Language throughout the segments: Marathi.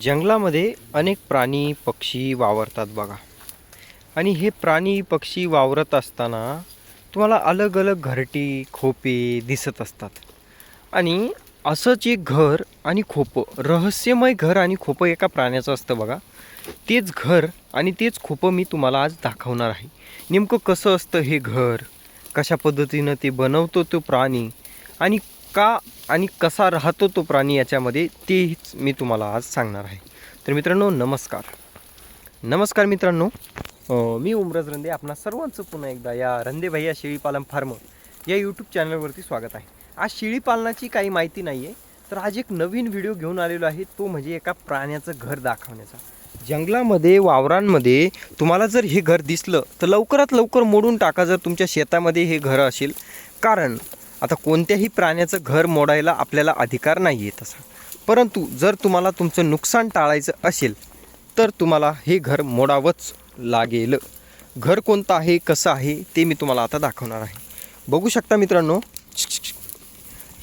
जंगलामध्ये अनेक प्राणी पक्षी वावरतात बघा. आणि हे प्राणी पक्षी वावरत असताना तुम्हाला अलग अलग घरटी खोपे दिसत असतात. आणि असंच एक घर आणि खोपं रहस्यमय घर आणि खोपं एका प्राण्याचं असतं बघा. तेच घर आणि तेच खोपं मी तुम्हाला आज दाखवणार आहे. नेमकं कसं असतं हे घर? कशा पद्धतीनं ते बनवतो तो प्राणी? आणि का आणि कसा राहतो तो प्राणी याच्यामध्ये तेच मी तुम्हाला आज सांगणार आहे. तर मित्रांनो नमस्कार. नमस्कार मित्रांनो. मी उमरज रंदे आपणा सर्वांचं पुन्हा एकदा या रंदे भैया शेळीपालन फार्म या यूट्यूब चॅनलवरती स्वागत आहे. आज शेळीपालनाची काही माहिती नाही आहे तर आज एक नवीन व्हिडिओ घेऊन आलेलो आहे तो म्हणजे एका प्राण्याचं घर दाखवण्याचा. जंगलामध्ये वावरांमध्ये तुम्हाला जर हे घर दिसलं तर लवकरात लवकर मोडून टाका जर तुमच्या शेतामध्ये हे घर असेल. कारण आता कोणत्याही प्राण्याचं घर मोडायला आपल्याला अधिकार नाही आहे तसा. परंतु जर तुम्हाला तुमचं नुकसान टाळायचं असेल तर तुम्हाला हे घर मोडावंच लागेल. घर कोणतं आहे कसं आहे ते मी तुम्हाला आता दाखवणार आहे. बघू शकता मित्रांनो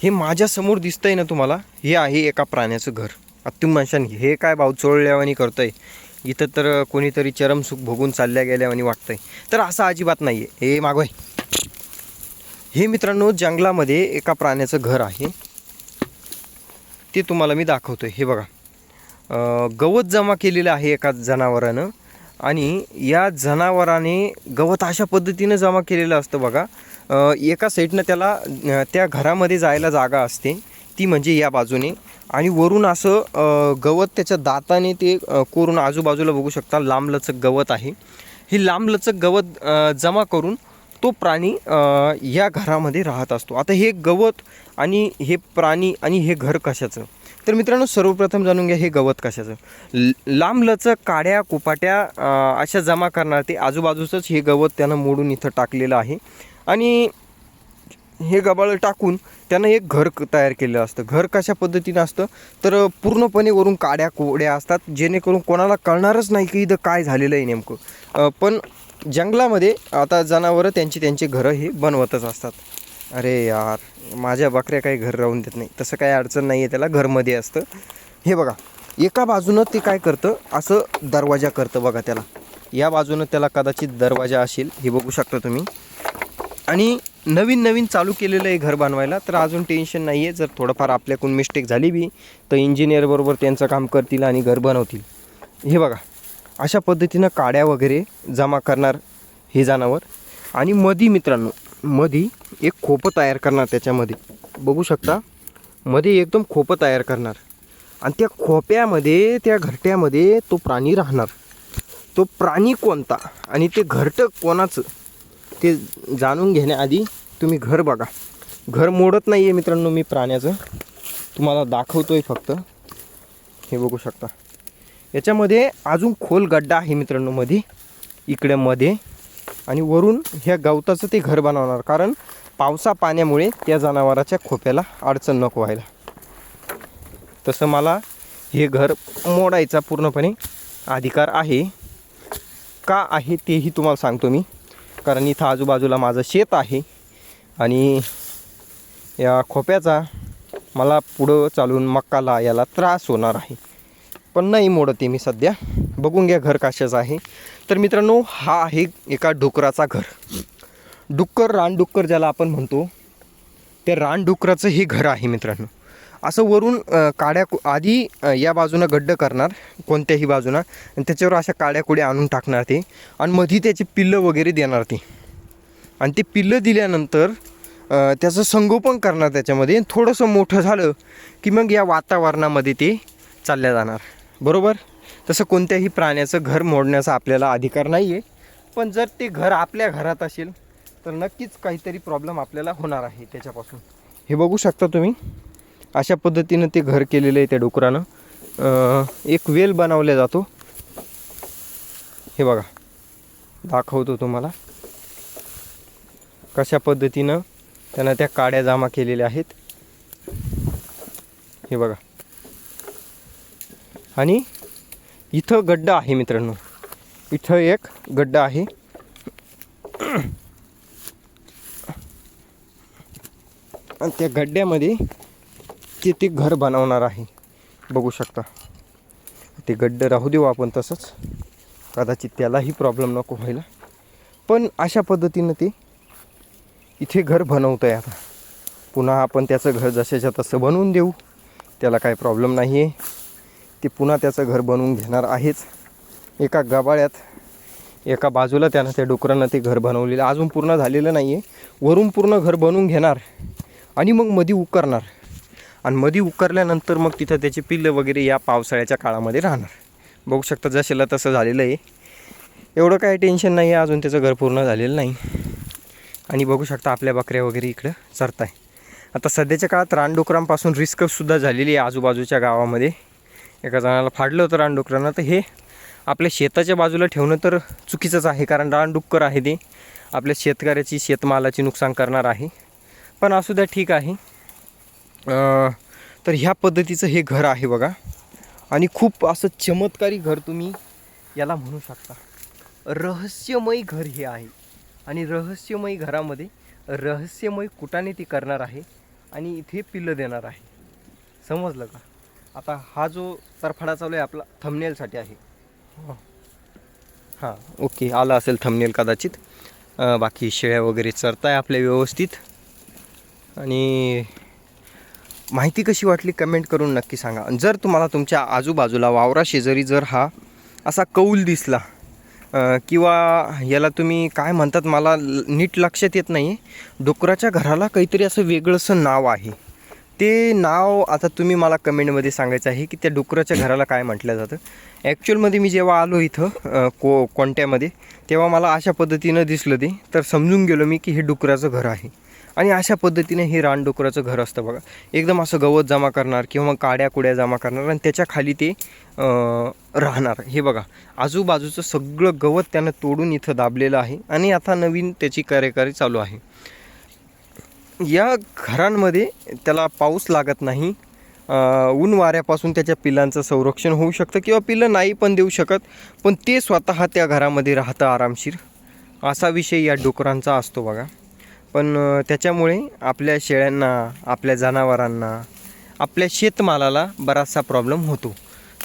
हे माझ्यासमोर दिसतंय ना तुम्हाला हे आहे एका प्राण्याचं घर. अत्युमशान हे काय भाव चोळल्यावानी आहे इथं तर कोणीतरी चरमसुख भोगून चालल्या गेल्यावानी वाटतंय. तर असं अजिबात नाही आहे हे मागवाय. हे मित्रांनो जंगलामध्ये एका प्राण्याचं घर आहे. ते तुम्हाला मी दाखवतोय. हे बघा. गवत जमा केलेलं आहे एका जनावरानं आणि या जनावराने गवत अशा पद्धतीनं जमा केलेलं असतं बघा. एका साईडनं त्याला त्या घरामध्ये जायला जागा असते. ती म्हणजे या बाजूने. आणि वरून असं गवत त्याच्या दाताने ते कोरून आजूबाजूला बघू शकता लांबलचक गवत आहे. हे लांबलचक गवत जमा करून तो प्राणी या घरामध्ये राहत असतो. आता हे गवत आणि हे प्राणी आणि हे घर कशाचं? तर मित्रांनो सर्वप्रथम जाणून घ्या हे गवत कशाचं? ल लांबलचक काड्या कुपाट्या अशा जमा करणार ते आजूबाजूचंच हे गवत त्यानं मोडून इथं टाकलेलं आहे. आणि हे गबाळ टाकून त्यानं एक घर तयार केलेलं असतं. घर कशा पद्धतीनं असतं? तर पूर्णपणे वरून काड्या कोड्या असतात. जेणेकरून कोणाला कळणारच नाही की इथं काय झालेलं आहे नेमकं. पण जंगलामध्ये आता जनावरं त्यांची त्यांची घरं हे बनवतच असतात. अरे यार माझ्या बकऱ्या काही घर राहून देत नाही. तसं काही अडचण नाही आहे त्याला घरमध्ये असतं. हे बघा एका बाजूनं ते काय करतं असं दरवाजा करतं बघा त्याला. या बाजूनं त्याला कदाचित दरवाजा असेल हे बघू शकता तुम्ही. आणि नवीन नवीन चालू केलेलं आहे घर बनवायला तर अजून टेन्शन नाही आहे जर थोडंफार आपल्याकडून मिस्टेक झाली बी तर इंजिनियरबरोबर त्यांचं काम करतील आणि घर बनवतील. हे बघा अशा पद्धतीनं काड्या वगैरे जमा करणार हे जनावर. आणि मधी मित्रांनो मधी एक खोपं तयार करणार त्याच्यामध्ये. बघू शकता मध्ये एकदम खोपं तयार करणार. आणि त्या खोप्यामध्ये त्या घरट्यामध्ये तो प्राणी राहणार. तो प्राणी कोणता आणि ते घरटं कोणाचं ते जाणून घेण्याआधी तुम्ही घर बघा. घर मोडत नाही आहे मित्रांनो मी प्राण्याचं. तुम्हाला दाखवतो आहे फक्त. हे बघू शकता. याच्यामध्ये अजून खोल गड्डा आहे मित्रांनो मध्ये. इकडे मध्ये. आणि वरून ह्या गवताचं ते घर बनवणार. कारण पावसा पाण्यामुळे त्या जनावराच्या खोप्याला अडचण नको व्हायला. तसं मला हे घर मोडायचा पूर्णपणे अधिकार आहे. का आहे तेही तुम्हाला सांगतो मी. कारण इथं आजूबाजूला माझं शेत आहे. आणि या खोप्याचा मला पुढं चालून मक्काला याला त्रास होणार आहे. पण नाही मोडते मी सध्या. बघून घ्या घर काशाचं आहे. तर मित्रांनो हा आहे एका डुकराचा घर. डुक्कर रानडुक्कर ज्याला आपण म्हणतो त्या रानडुकराचं हे घर आहे मित्रांनो. असं वरून काड्या आधी या बाजूनं गड्ड करणार कोणत्याही बाजूनं आणि त्याच्यावर अशा काड्या कुड्या आणून टाकणार ते आणि मधी त्याची पिल्लं वगैरे देणार ते. आणि ते पिल्लं दिल्यानंतर त्याचं संगोपन करणार त्याच्यामध्ये थोडंसं मोठं झालं की मग या वातावरणामध्ये ते चालल्या जाणार. बरोबर? तसं कोणत्याही प्राण्याचं घर मोडण्याचा आपल्याला अधिकार नाही आहे पण जर ते घर आपल्या घरात असेल तर नक्कीच काहीतरी प्रॉब्लेम आपल्याला होणार आहे त्याच्यापासून. हे बघू शकता तुम्ही. अशा पद्धतीनं ते घर केलेलं आहे त्या डुकरानं. एक वेल बनवला जातो. हे बघा. दाखवतो तुम्हाला. कशा पद्धतीनं त्यानं त्या काड्या जमा केलेल्या आहेत. हे बघा. आणि इथं गड्डा आहे मित्रांनो. इथं एक गड्डा आहे. आणि त्या गड्ड्यामध्ये ते ते घर बनवणार आहे बघू शकता. ते गड्डं राहू देऊ आपण तसंच. कदाचित त्यालाही प्रॉब्लेम नको व्हायला. पण अशा पद्धतीनं ते इथे घर बनवतं आहे आता. पुन्हा आपण त्याचं घर जशाच्या तसं बनवून देऊ. त्याला काही प्रॉब्लेम नाही आहे ते पुन्हा त्याचं घर बनवून घेणार आहेच. एका गबाळ्यात एका बाजूला त्यानं त्या डुकरानं ते घर बनवलेलं अजून पूर्ण झालेलं नाही आहे वरून पूर्ण घर बनवून घेणार आणि मग मधी उकरणार. आणि मधी उकरल्यानंतर मग तिथं त्याची पिल्लं वगैरे या पावसाळ्याच्या काळामध्ये राहणार. बघू शकता जसेला तसं झालेलं आहे. एवढं काही टेन्शन नाही आहे अजून त्याचं घर पूर्ण झालेलं नाही. आणि बघू शकता आपल्या बकऱ्या वगैरे इकडं चरत आहे आता सध्याच्या काळात रानडुकरांपासून रिस्कसुद्धा झालेली आहे आजूबाजूच्या गावामध्ये. एका जणाला फाडलं होतं रानडुकरांना. तर हे आपल्या शेताच्या बाजूला ठेवणं तर चुकीचंच आहे कारण रानडुक्कर आहे ते. आपल्या शेतकऱ्याची शेतमालाची नुकसान करणार आहे. पण असू द्या ठीक आहे. तर ह्या पद्धतीचं हे घर आहे बघा. आणि खूप असं चमत्कारी घर तुम्ही याला म्हणू शकता. रहस्यमय घर हे आहे. आणि रहस्यमय घरामध्ये रहस्यमय कुटाने ती करणार आहे आणि इथे पिल्लं देणार आहे. समजलं का? आता हा जो तरफडा चालू आहे आपला थंबनेलसाठी आहे. हां. ओके आला असेल थंबनेल कदाचित. बाकी शेळ्या वगैरे चरताय आपल्या व्यवस्थित. आणि माहिती कशी वाटली कमेंट करून नक्की सांगा. जर तुम्हाला तुमच्या आजूबाजूला वावरा शेजारी जर हा असा कौल दिसला किंवा याला तुम्ही काय म्हणतात मला नीट लक्षात येत नाही डुकराच्या घराला काहीतरी असं वेगळंसं नाव आहे. ते नाव आता तुम्ही मला कमेंटमध्ये सांगायचं आहे की त्या डुकराच्या घराला काय म्हटलं जातं. ॲक्च्युअलमध्ये मी जेव्हा आलो इथं को कोणत्यामध्ये तेव्हा मला अशा पद्धतीनं दिसलं ते. तर समजून गेलो मी की हे डुकराचं घर आहे. आणि अशा पद्धतीने हे रानडुकराचं घर असतं बघा. एकदम असं गवत जमा करणार किंवा मग काड्या कुड्या जमा करणार आणि त्याच्याखाली ते राहणार. हे बघा आजूबाजूचं सगळं गवत त्यानं तोडून इथं दाबलेलं आहे आणि आता नवीन त्याची कार्यकारी चालू आहे. या घरांमध्ये त्याला पाऊस लागत नाही. ऊन वाऱ्यापासून त्याच्या पिलांचं संरक्षण होऊ शकतं किंवा पिलं नाही पण देऊ शकत. पण ते स्वतः त्या घरामध्ये राहतं आरामशीर. असा विषय या डुकरांचा असतो बघा. पण त्याच्यामुळे आपल्या शेळ्यांना आपल्या जनावरांना आपल्या शेतमालाला बराचसा प्रॉब्लेम होतो.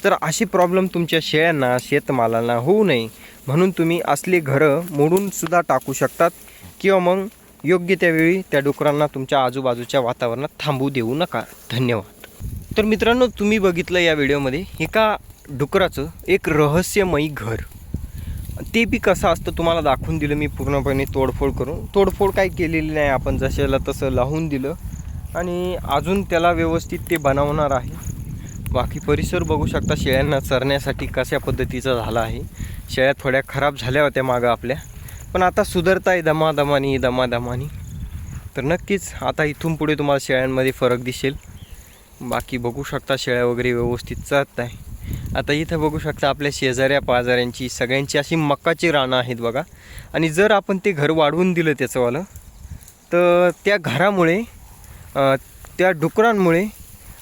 तर अशी प्रॉब्लेम तुमच्या शेळ्यांना शेतमालाला होऊ नये. म्हणून तुम्ही असले घरं मोडून सुद्धा टाकू शकतात किंवा मग योग्य त्यावेळी त्या डुकरांना तुमच्या आजूबाजूच्या वातावरणात थांबू देऊ नका. धन्यवाद. तर मित्रांनो तुम्ही बघितलं या व्हिडिओमध्ये एका डुकराचं एक रहस्यमयी घर? ते बी कसं असतं तुम्हाला दाखवून दिलं मी पूर्णपणे तोडफोड करून. तोडफोड काही केलेली नाही आपण जशाला तसं लावून दिलं. आणि अजून त्याला व्यवस्थित ते बनवणार आहे. बाकी परिसर बघू शकता शेळ्यांना चरण्यासाठी कशा पद्धतीचा झाला आहे. शेळ्या थोड्या खराब झाल्या होत्या मागं आपल्या. पण आता सुधारत आहे दमादमानी दमादमानी तर नक्कीच आता इथून पुढे तुम्हाला शेळ्यांमध्ये फरक दिसेल. बाकी बघू शकता शेळ्या वगैरे व्यवस्थित चालत आहे. आता इथं बघू शकता आपल्या शेजाऱ्या पाजाऱ्यांची सगळ्यांची अशी मक्काची रानं आहेत बघा. आणि जर आपण ते घर वाढवून दिलं त्याचंवालं तर त्या घरामुळे त्या डुकरांमुळे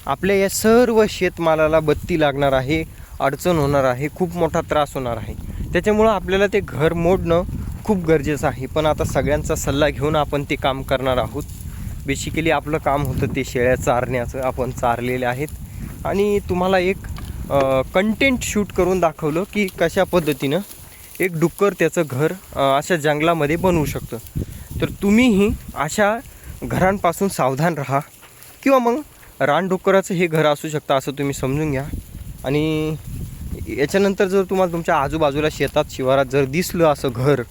आपल्या या सर्व शेतमालाला बत्ती लागणार आहे अडचण होणार आहे खूप मोठा त्रास होणार आहे. त्याच्यामुळं आपल्याला ते घर मोडणं खूप गरजेचं आहे. पण आता सगळ्यांचा सल्ला घेऊन आपण ते काम करणार आहोत. बेसिकली आपलं काम होतं ते शेळ्या चारण्याचं. आपण चारलेले आहेत. आणि तुम्हाला एक कंटेंट शूट करून दाखवलं की कशा पद्धतीनं एक डुक्कर त्याचं घर अशा जंगलामध्ये बनवू शकतं. तर तुम्हीही अशा घरांपासून सावधान राहा. किंवा मग रानडुक्कराचं हे घर असू शकतं असं तुम्ही समजून घ्या. आणि याच्यानंतर जर तुम्हाला तुमच्या आजूबाजूला शेतात शिवारात जर दिसलं असं घर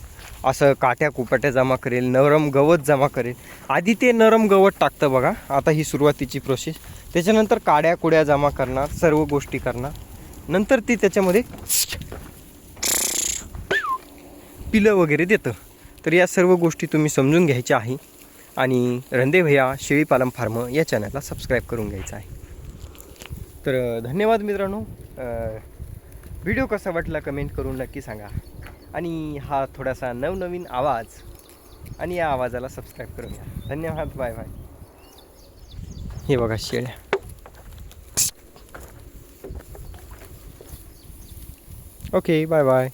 असं काट्या कुपाट्या जमा करेल नरम गवत जमा करेल. आधी ते नरम गवत टाकतं बघा. आता ही सुरुवातीची प्रोसेस त्याच्यानंतर काड्या कुड्या जमा करणार सर्व गोष्टी करणार. नंतर ती त्याच्यामध्ये पिलं वगैरे देतं. तर या सर्व गोष्टी तुम्ही समजून घ्यायच्या आहे. आणि रंदे भैया शेळीपालन फार्म या चॅनलला सबस्क्राईब करून घ्यायचं आहे. तर धन्यवाद मित्रांनो. व्हिडिओ कसा वाटला कमेंट करून नक्की सांगा. आणि हा थोडासा नवनवीन आवाज आणि या आवाजाला सबस्क्राईब करून घ्या. धन्यवाद बाय बाय हे बघा शेळ्या. Okay bye bye